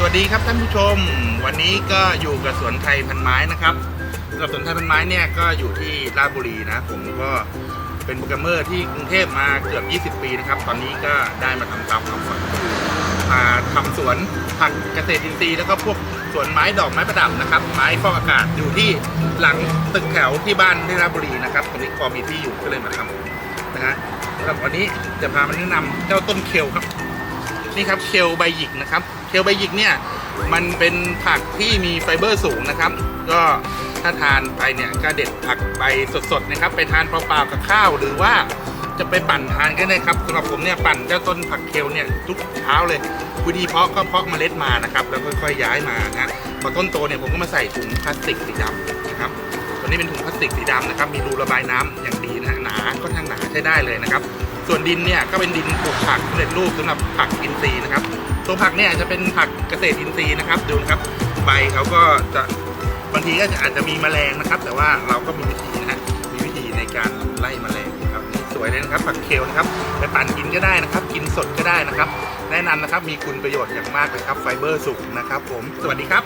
สวัสดีครับท่านผู้ชม วันนี้ก็อยู่กับสวนไทยพันไม้นะครับสำหรับสวนไทยพันไม้เนี่ยก็อยู่ที่ราชบุรีนะ ผมก็เป็นโปรแกรมเมอร์ที่กรุงเทพมาเกือบ 20 ปีนะครับ ตอนนี้ก็ได้มาทำตามความฝันมาทำสวนผักเกษตรอินทรีย์แล้วก็พวกสวนไม้ดอกไม้ประดับนะครับ ไม้ฟอกอากาศอยู่ที่หลังตึกแถวที่บ้านที่ราชบุรีนะครับตรงนี้พอมีที่อยู่ก็เลยมาทำนะฮะสำหรับวันนี้จะพามาแนะนำเจ้าต้นเคลครับ นี่ครับเคลใบหยิกนะครับ เคลใบหยิกเนี่ยมันเป็นผักที่มีไฟเบอร์สูงนะครับ ก็ถ้าทานไปเนี่ยก็เด็ดผักใบสดๆนะครับ ไปทานเปล่าๆกับข้าวหรือว่าจะไปปั่นทานก็ได้ครับสำหรับผมเนี่ยปั่นเจ้าต้นผักเคลเนี่ยทุกเช้าเลยวิธีเพาะก็เพาะเมล็ดมานะครับ แล้วค่อยๆย้ายมานะพอต้นโตเนี่ยผมก็มาใส่ถุงพลาสติกสีดำนะครับตัวนี้เป็นถุงพลาสติกสีดำนะครับ มีรูระบายน้ำอย่างดีนะหนาค่อนข้งหนาใช้ได้เลยนะครับ ส่วนดินเนี่ยก็เป็นดินปลูกผักสำเร็จรูปสำหรับผักอินทรีย์นะครับ ตัวผักเนี่ยจะเป็นผักเกษตรอินทรีย์นะครับดูนะครับใบเขาก็จะบางทีก็อาจจะมีแมลงนะครับ แต่ว่าเราก็มีวิธีนะฮะมีวิธีในการไล่แมลงนะครับสวยเลยนะครับผักเคลนะครับไปปั่นกินก็ได้นะครับ กินสดก็ได้นะครับ แนะนำนะครับมีคุณประโยชน์อย่างมากเลยครับไฟเบอร์สูงนะครับ ผมสวัสดีครับ